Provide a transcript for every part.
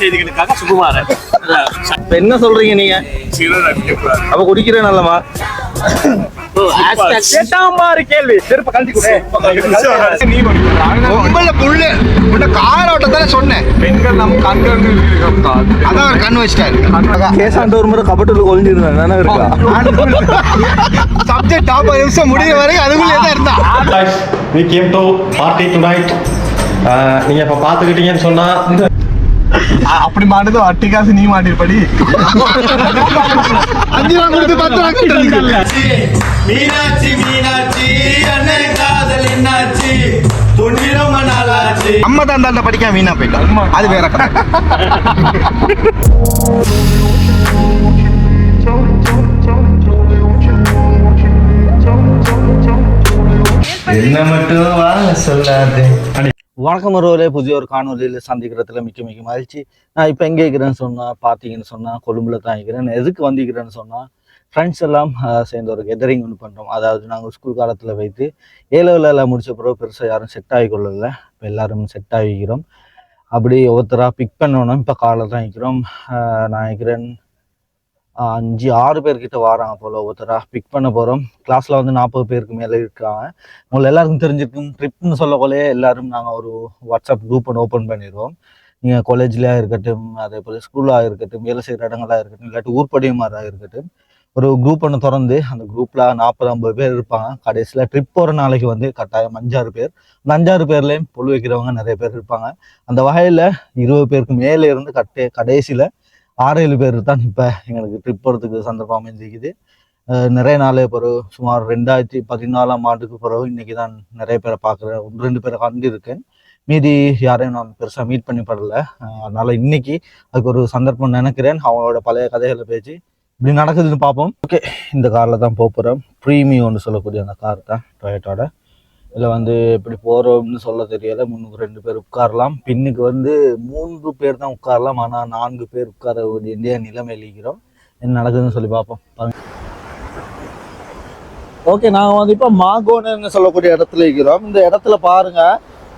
செய்திகளுக்காக சுகுமாரன் இப்ப என்ன சொல்றீங்க நீங்க? அப்ப குடிக்கிறேன் நல்லமா கேள்வி. செருப்ப கழட்டி புல்லு. உன்ன சொன்னேன். பெண்கள் நம் கண்கள் அதான் கண் வச்சிட்டாரு. கேசாண்ட ஒரு முறை கபட்டுல ஒளிஞ்சிருந்தேன் என்ன இருக்கா? சப்ஜெக்ட் நாற்பது நிமிஷம் முடிய வரை அதுக்குள்ளே தான் இருந்தா. Came to party tonight. Uh, நீங்க இப்ப பாத்துக்கிட்டீங்கன்னு சொன்னா அப்படி மாட்டுது வட்டி காசு நீ மாட்டிருப்படி அஞ்சு ரூபா கொடுத்து பத்து ரூபா. மீனாட்சி மீனாட்சி அண்ணன் காதல் என்னாச்சு? நம்ம தான் அந்த படிக்காம வீணா போயிட்டோம் அது வேற கதை. என்ன மட்டும் வாங்க சொல்லாது. வணக்கம் ஒருவரே புதிய ஒரு காணொலியில் சந்திக்கிறதுல மிக்க மிக்க மகிழ்ச்சி. நான் இப்போ எங்கே இருக்கிறேன்னு சொன்னால் பார்த்தீங்கன்னு சொன்னால் கொழும்புல தான் இருக்கிறேன். எதுக்கு வந்திருக்கிறேன்னு சொன்னால் ஃப்ரெண்ட்ஸ் எல்லாம் சேர்ந்து ஒரு கெதரிங் ஒன்று பண்ணுறோம் அதாவது நாங்கள் ஸ்கூல் காலத்தில் வைத்து ஏழவில் முடிச்ச பிறகு பெருசாக யாரும் செட் ஆகிக்கொள்ளல. இப்போ எல்லாரும் செட் ஆகிக்கிறோம். அப்படி ஒவ்வொருத்தராக பிக் பண்ணணும். இப்போ காலையில் தான் இருக்கிறோம். நான் இருக்கிறேன். அஞ்சு ஆறு பேர்கிட்ட வராங்க போல். ஒருத்தராக பிக் பண்ண போகிறோம் கிளாஸில் வந்து நாற்பது பேருக்கு மேலே இருக்காங்க. உங்களை எல்லாருக்கும் தெரிஞ்சிருக்கும். ட்ரிப்னு சொல்லக்கொள்ளே எல்லாரும் நாங்கள் ஒரு வாட்ஸ்அப் குரூப் ஒன்று ஓப்பன் பண்ணிடுவோம் நீங்கள் காலேஜில் இருக்கட்டும் அதே போல் ஸ்கூலாக இருக்கட்டும் வேலை செய்கிற இடங்களாக இருக்கட்டும் இல்லாட்டி ஊர்படியமாக இருக்கட்டும் ஒரு குரூப் ஒன்று திறந்து அந்த குரூப்பில் நாற்பது ஐம்பது பேர் இருப்பாங்க. கடைசியில் ட்ரிப் போகிற நாளைக்கு வந்து கட்டாயம் அஞ்சாறு பேர். அந்த அஞ்சாறு பேர்லேயும் பொழு வைக்கிறவங்க நிறைய பேர் இருப்பாங்க. அந்த வகையில் இருபது பேருக்கு மேலே இருந்து கட்டே கடைசியில் ஆறு ஏழு பேர் தான் இப்போ எங்களுக்கு ட்ரிப் போகிறதுக்கு சந்தர்ப்பம் அமைஞ்சிக்குது நிறைய நாள் பிறகு சுமார் ரெண்டாயிரத்தி பதினாலாம் ஆண்டுக்கு பிறகு இன்னைக்கு தான் நிறைய பேரை பார்க்குறேன். ஒன்று ரெண்டு பேரை கண்டிருக்கேன். மீதி யாரையும் நான் பெருசாக மீட் பண்ணி படல. அதனால இன்னைக்கு அதுக்கு ஒரு சந்தர்ப்பம் நினைக்கிறேன். அவங்களோட பழைய கதைகளை பேச்சு இப்படி நடக்குதுன்னு பார்ப்போம். ஓகே இந்த காரில் தான் போக போகிறோம் ப்ரீமியம்னு சொல்லக்கூடிய அந்த கார் தான் டொயேட்டோட இதில் வந்து எப்படி போகிறோம்னு சொல்ல தெரியல. முன்னுக்கு ரெண்டு பேர் உட்காரலாம். பின்னுக்கு வந்து மூன்று பேர் தான் உட்காரலாம். ஆனால் நான்கு பேர் உட்கார வேண்டிய நிலைமை இருக்கிறோம் என்ன நடக்குதுன்னு சொல்லி பார்ப்போம். ஓகே நாங்கள் வந்து இப்போ மாகோன்னு சொல்லக்கூடிய இடத்துல இருக்கிறோம். இந்த இடத்துல பாருங்க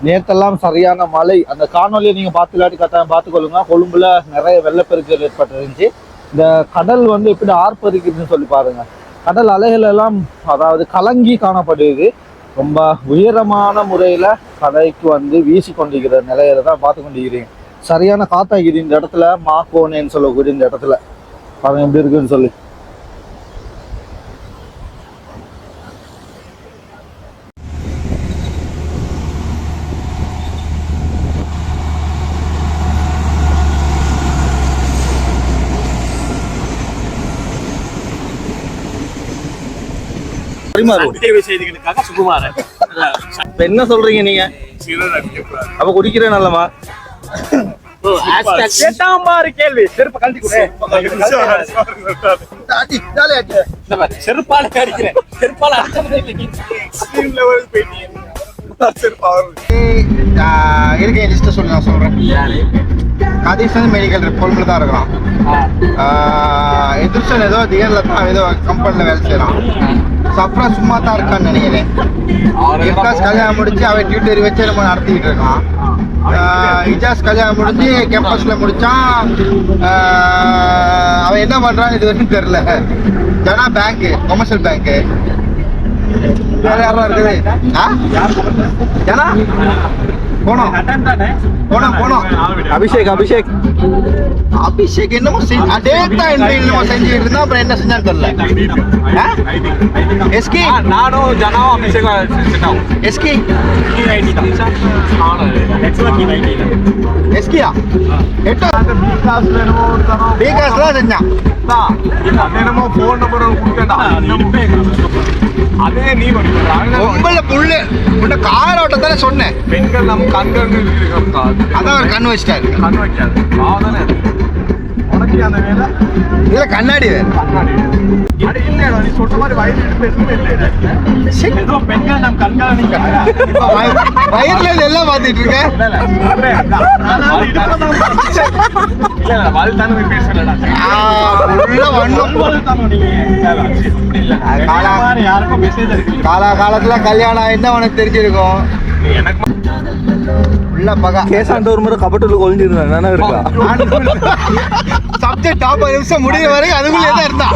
நேற்றெல்லாம் சரியான மழை. அந்த காணொலியை நீங்கள் பார்த்து இல்லாட்டி கட்டாயம் பார்த்துக்கொள்ளுங்க. கொழும்புல நிறைய வெள்ளப்பெருக்கள் ஏற்பட்டிருந்துச்சு. இந்த கடல் வந்து எப்படி ஆர்ப்பரிக்குதுன்னு சொல்லி பாருங்க. கடல் அலைகள் எல்லாம் அதாவது கலங்கி காணப்படுது. ரொம்ப உயரமான முறையில் கடைக்கு வந்து வீசி கொண்டிருக்கிற நிலையில தான் பார்த்து கொண்டிருக்கிறீங்க சரியான காத்தாக்குது இந்த இடத்துல மாக்கோனேன்னு சொல்லக்கூடிய இந்த இடத்துல. பாருங்க எப்படி இருக்குன்னு சொல்லி. டிவி செய்திகளுக்காக சுகுமாரன். இப்ப என்ன சொல்றீங்க நீங்க? அப்ப குடிக்கிறேன் நல்லமா கேள்வி. செருப்ப கழட்டி செருப்பால அடிக்கிறேன். செருப்பால ஆஹ் இருக்க லிஸ்ட்டை சொல்லி நான் சொல்றேன். வந்து மெடிக்கல் கொழும்புல தான் இருக்கிறான் எதிர்சன் ஏதோ தியர்ல தான் ஏதோ கம்பெனில வேலை செய்யறான் சப்ரா சும்மா தான் இருக்கான்னு நினைக்கிறேன். இப்காஸ் கல்யாணம் முடிச்சு அவன் டியூட்டரி வச்சு நம்ம நடத்திக்கிட்டு இருக்கான். இஜாஸ் கல்யாணம் முடிஞ்சு கேம்பஸ்ல ஆஹ் அவன் என்ன பண்றான்னு இது வரைக்கும் தெரியல. ஜனா பேங்க் கமர்ஷியல் பேங்க் வேற யாரும் இருக்குது. ஆ? ஜனா போனோம். போனோம். போனோம். அபிஷேக் அபிஷேக். அபிஷேக் என்னமோ செஞ்சு அதே தான் என்னமோ செஞ்சுட்டு இருந்தா அப்புறம் என்ன செஞ்சான்னு தெரியல எஸ்கி? நானும் ஜனாவும் அபிஷேகம் எஸ்கி? எஸ்கியா? எட்டு? பி காசு தான் செஞ்சான் என்னமோ போன் நம்பர் கொடுத்தா அதே நீ உங்கள புல்லு உன்ன கார் ஓட்டத்தானே சொன்னேன். பெண்கள் நம் கண்கள் அதான் அவர் கண் வச்சிட்டாரு. கண் வைக்காது. உனக்கு அந்த வேலை? கண்ணாடி வேறு கண்ணாடி. அட இல்ல நீ சொல்ற மாதிரி வயது எதுவுமே ஏதோ பெண்கள் நம் நீங்க எல்லாம் பார்த்துட்டு இருக்கேன். இல்ல இல்ல வாழ்த்தானு பேசலடா. உள்ள வண்ணும் யாருக்கும் மெசேஜ் இருக்கு காலா காலத்துல கல்யாணம் ஆயிருந்தா உனக்கு தெரிஞ்சிருக்கும். எனக்கு உள்ள பகா. கேசாண்ட ஒரு முறை என்ன இருக்கா? சப்ஜெக்ட் டாப் நிமிஷம் முடிய வரைக்கும் அதுக்குள்ளே தான் இருந்தா.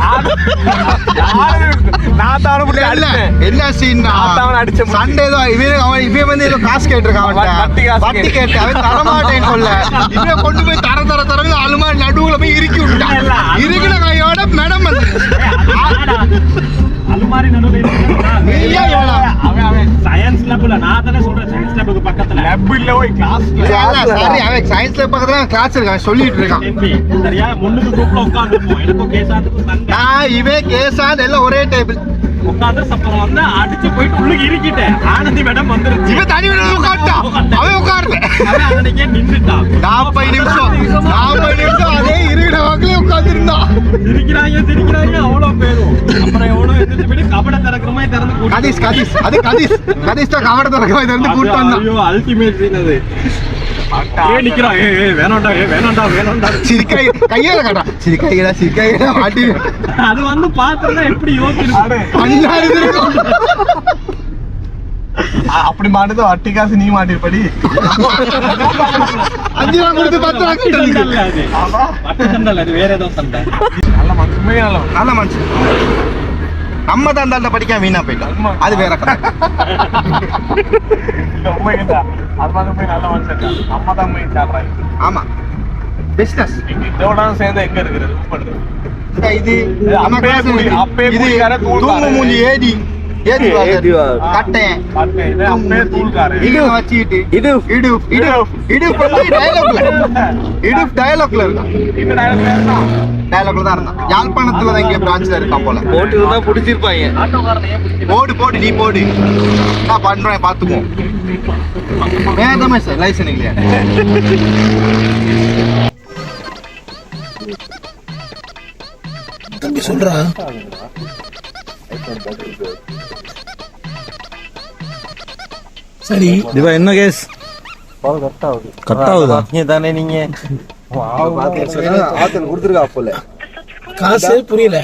நான் தான் அவனை என்ன சீன்னா நான் அவனை அடிச்ச. சண்டே தான். இவன் அவன் இவன் வந்து ஏதோ காசு கேட்டிருக்கான் அவன்கிட்ட. வட்டி காசு வட்டி கேட்டு. அவன் தரமாட்டேன்னு சொல்ல. இவன் கொண்டு போய் தர தர தர அலுமா நடுவுல போய் இறுக்கி விட்டான். இருக்கிற கையோட மேடம் வந்து. அலுமாரி நடுவுல? அவன் அவன். சயின்ஸ் லேப்ல நான் தானே சொல்றேன். சயின்ஸ் லேபுக்கு பக்கத்துல. லெப் இல்ல போய் கிளாஸ் சாரி அவன் சயின்ஸ்ல பக்கத்துல கிளாஸ் இருக்கான். சொல்லிட்டு இருக்கான். சரியா? முன்னுக்கு குரூப்ல உட்காந்துருப்போம் எனக்கும் கேசாத்துக்கும் சண்டை. இவன் கேசான் எல்லாம் ஒரே டேபிள் உட்காந்து அப்புறம் வந்து அடிச்சு போயிட்டு உள்ளுக்கு இருக்கிட்டேன் ஆனந்தி மேடம் வந்துருச்சு. இவன் தனி விட உட்காந்துட்டான் அவன் உட்கார்ல அவன் அன்னைக்கே நின்றுட்டான் நாற்பது நிமிஷம். நாற்பது நிமிஷம் அதே இருக்கிற வாக்கிலே உட்காந்துருந்தான் சிரிக்கிறாங்க சிரிக்கிறாங்க அவ்வளவு பேரும். அப்புறம் எவ்வளவு எந்திரிச்சு போயிட்டு கபட திறக்கிற மாதிரி திறந்து கதீஷ் கதீஷ் அது கதீஷ் தான் கவட திறக்க இருந்து அது- கூட்டு வந்தான். ஐயோ அல்டிமேட் சீன் அது. ஏ நிக்கிறான் ஏ ஏ வேணாம்டா ஏ வேணாம்டா வேணாம்டா சிரிக்கை கையில கட்டான் சிரிக்கைடா சிரிக்கைடா மாட்டி. அது வந்து பாத்துருந்தா எப்படி யோசிச்சிருக்கும் அப்படி மாட்டுதோ அட்டி காசு நீ மாட்டிருப்படி அஞ்சு ரூபா கொடுத்து பத்து ரூபா கிட்ட வேற ஏதோ சண்டை. நல்ல நல்ல நல்ல மனுஷன். நம்ம தான் அந்த படிக்காம வீணா போயிட்டோம். அது வேற கதை. ஆமா. பிசினஸ் இதோட சேர்ந்து எங்க இருக்குது? பண்றது இது இது. தூங்கு மூஞ்சி ஏடி ஏடி ஏடி வா. கட்டேன் அப்பே இது அப்பே தூள்காரன் இது வச்சுக்கிட்டு. இது இடு இடு இடு டயலாக்ல இடு டயலாக்ல வேணுமா? டயலாக்ல தான் இருந்தான் யாழ்ப்பாணத்துல தான் இங்க பிரான்ச்ல இருக்கான் போல போட்டு இருந்தா பிடிச்சிருப்பாங்க போடு போடு நீ போடு நான் பண்றேன் பாத்துக்குவோம் வேதமே சார் லைசன் இல்லையா இவ என்ன கேஸ் கட் ஆகுதா தானே நீங்க ஆத்தல் கொடுத்துருக்கா போல. காசு புரியல.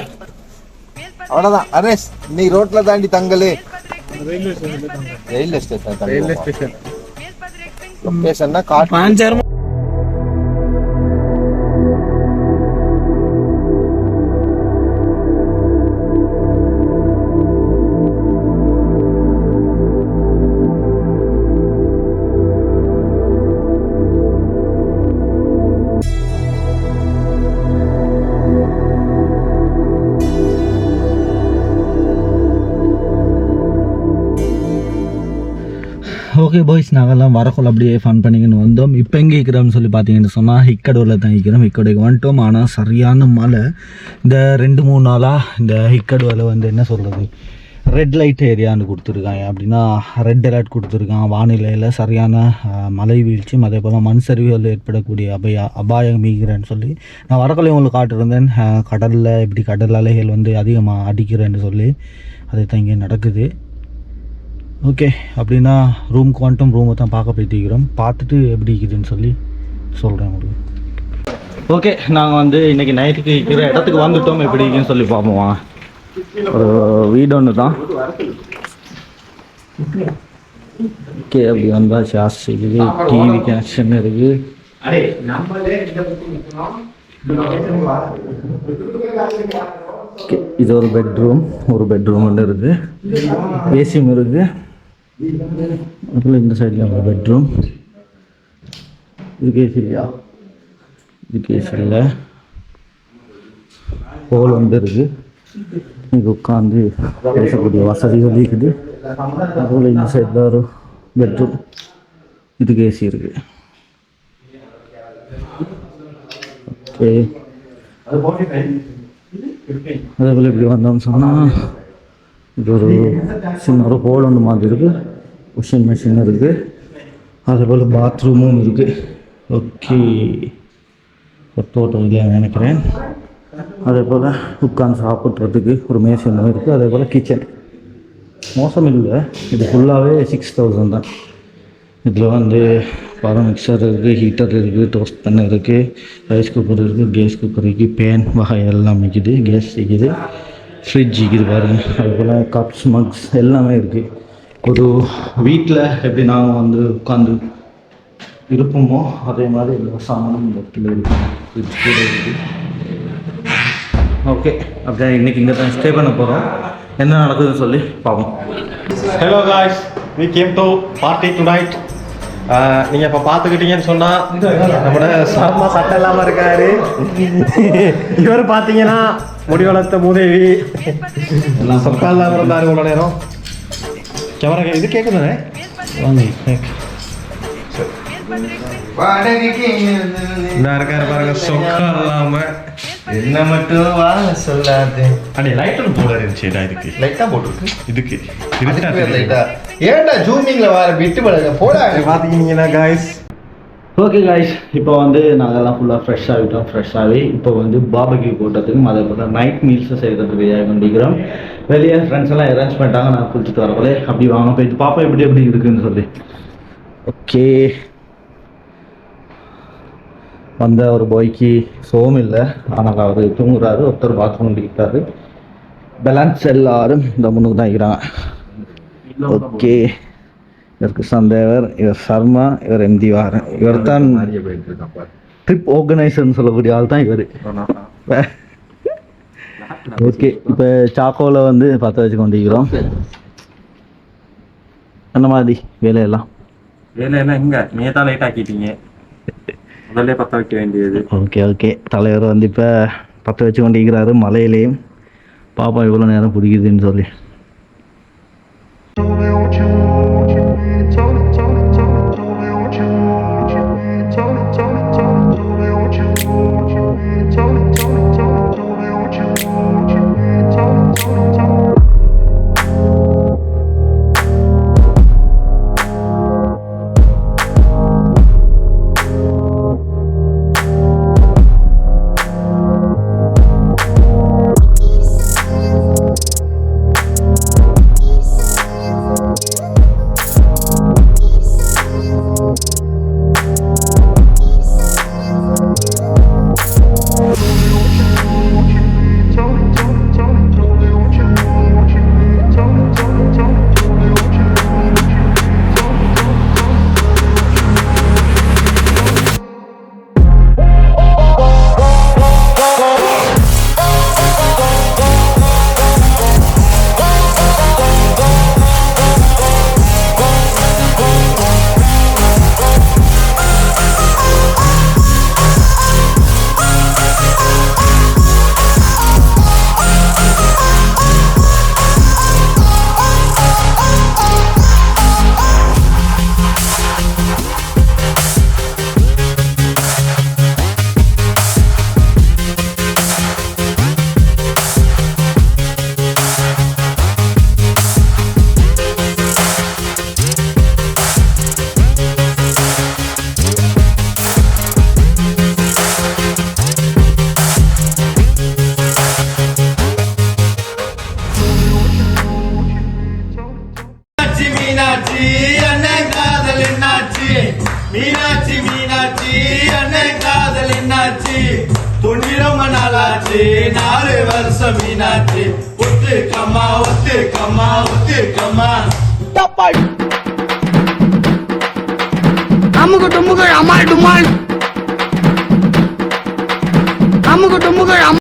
அவ்வளவுதான். அரேஷ் நீ ரோட்ல தாண்டி தங்கலு. Railway station railway station. லொகேஷன்னா காட்டு. ஓகே பாய்ஸ் நாங்கள்லாம் வரக்குள்ள அப்படியே ஃபன் பண்ணிக்கின்னு வந்தோம். இப்போ எங்கே இருக்கிறோம்னு சொல்லி பார்த்தீங்கன்னு சொன்னால் ஹிக்கடூரில் தான் இருக்கிறோம். ஹிக்கடுக்கு வந்துட்டோம். ஆனால் சரியான மழை. இந்த ரெண்டு மூணு நாளாக இந்த ஹிக்கடூரில் வந்து என்ன சொல்கிறது ரெட் லைட் ஏரியான்னு கொடுத்துருக்காங்க. அப்படின்னா ரெட் அலர்ட் கொடுத்துருக்கான் வானிலையில் சரியான மலை மழை வீழ்ச்சியும் அதே போல் மண் சரிவுகள் ஏற்படக்கூடிய அபாய அபாயம் மீகிறேன்னு சொல்லி நான் வரக்குள்ளே உங்களுக்கு காட்டிருந்தேன். கடலில் இப்படி கடல் அலைகள் வந்து அதிகமாக அடிக்கிறேன்னு சொல்லி அதை தான் இங்கே நடக்குது. ஓகே அப்படின்னா ரூமுக்கு வந்துட்டோம் ரூமை தான் பார்க்க போயிட்டிருக்கிறோம் பார்த்துட்டு எப்படி இருக்குதுன்னு சொல்லி சொல்கிறேன் உங்களுக்கு. ஓகே நாங்கள் வந்து இன்றைக்கி நைட்டுக்கு இருக்கிற இடத்துக்கு வந்துட்டோம். எப்படி இருக்குன்னு சொல்லி பார்ப்போம். ஒரு வீடு ஒன்று தான். ஓகே அப்படி வந்தாச்சு. ஆசை இருக்குது டிவி கனெக்ஷன் இருக்குது ஓகே இது ஒரு பெட்ரூம் ஒரு பெட்ரூம் ஒன்று இருக்குது ஏசியும் இருக்குது அதுக்குள்ள இந்த சைடில் ஒரு பெட்ரூம் இதுக்கு ஏசி இல்லையா? இதுக்கு ஏசி இல்லை. ஹோல் வந்து இருக்குது இங்கே உட்காந்து பேசக்கூடிய வசதிகள் இருக்குது அதுபோல் இந்த சைடில் ஒரு பெட்ரூம் இதுக்கு ஏசி இருக்குது ஓகே அதே போல் இப்படி வந்தோம்னு சொன்னால் இது ஒரு சின்ன ஒரு ஹோல் ஒன்று மாதிரி இருக்குது வாஷிங் மிஷின் இருக்குது அதே போல் பாத்ரூமும் இருக்குது ஓகே ஒரு தோட்டம் இல்லையா நினைக்கிறேன். அதே போல் உட்காந்து சாப்பிட்றதுக்கு ஒரு மேசை ஒன்று இருக்குது அதே போல் கிச்சன் மோசம் இல்லை. இது ஃபுல்லாகவே சிக்ஸ் தௌசண்ட் தான். இதில் வந்து பழம் மிக்சர் இருக்குது ஹீட்டர் இருக்குது டோஸ்ட் பண்ண இருக்குது ரைஸ் குக்கர் இருக்குது கேஸ் குக்கர் இருக்குது பேன் வகை எல்லாம் விற்கிது கேஸ் இருக்குது. ஃப்ரிட்ஜ் இருக்குது பாருங்கள் அது போல் கப்ஸ் மக்ஸ் எல்லாமே இருக்குது ஒரு வீட்டில் எப்படி நாங்கள் வந்து உட்காந்து இருப்போமோ அதே மாதிரி எல்லா சாமானும் இந்த இடத்துல இருக்கும் ஃப்ரிட்ஜ் கூட இருக்கு. ஓகே அப்படியே இன்னைக்கு இங்கே தான் ஸ்டே பண்ண போகிறோம் என்ன நடக்குதுன்னு சொல்லி பார்ப்போம். Hello guys we came to party tonight நீங்கள் இப்போ பார்த்துக்கிட்டீங்கன்னு சொன்னால் நம்மளோட சர்மா சட்டை இல்லாமல் இருக்காரு இவர் பார்த்தீங்கன்னா முடி வளர்த்த மூதேவி. எல்லாம் சொக்கா இல்லாமல் இருந்தார் இவ்வளோ நேரம். கேமரா இது கேட்குதானே இருக்காரு பாருங்க சொக்கா இல்லாமல் என்ன மட்டும் வாங்க சொல்லாதே. அடி லைட்டர் போட இருந்துச்சுடா இதுக்கு. லைட்டா போட்டுருக்கு. இதுக்கு. லைட்டா ஏன்டா ஜூமிங்ல வர விட்டு பழக போடா பார்த்தீங்கன்னா காய்ஸ் ஓகே காய்ஸ் இப்போ வந்து நாங்கள்லாம் ஃபுல்லாக ஃப்ரெஷ் ஆகிட்டோம். ஃப்ரெஷ் ஆகி இப்போ வந்து பாபகி கூட்டத்துக்கும் அதே போல் நைட் மீல்ஸை செய்கிறதுக்கு ரெடியாக கொண்டிருக்கிறோம். வெளியே ஃப்ரெண்ட்ஸ் எல்லாம் அரேஞ்ச் பண்ணிட்டாங்க. நான் குளிச்சுட்டு வரப்போலே அப்படி வாங்க போயிட்டு பாப்பா எப்படி எப்படி இருக்குன்னு சொல்லி. ஓகே வந்த ஒரு பாய்க்கு சோம் இல்லை. ஆனால் அவர் தூங்குறாரு. ஒருத்தர் பாத்ரூம் இருக்காரு பேலன்ஸ் எல்லாரும் இந்த முன்னுக்கு தான் இருக்கிறாங்க. ஓகே இவருக்கு சந்தேவர் இவர் சர்மா இவர் எம்டி வாரன். இவர் தான் ட்ரிப் ஆர்கனைசர்னு சொல்லக்கூடிய ஆள் தான் இவர். ஓகே இப்போ சாக்கோவில் வந்து பற்ற வச்சு கொண்டிருக்கிறோம். என்ன மாதிரி வேலையெல்லாம்? வேலையெல்லாம் எங்க? நீங்க தான் லைட் ஆக்கிட்டீங்க. முதல்ல பத்த வைக்க வேண்டியது. ஓகே ஓகே தலைவர் வந்து இப்போ பற்ற வச்சு கொண்டிருக்கிறாரு மலையிலையும். பாப்பா இவ்வளோ நேரம் பிடிக்குதுன்னு சொல்லி.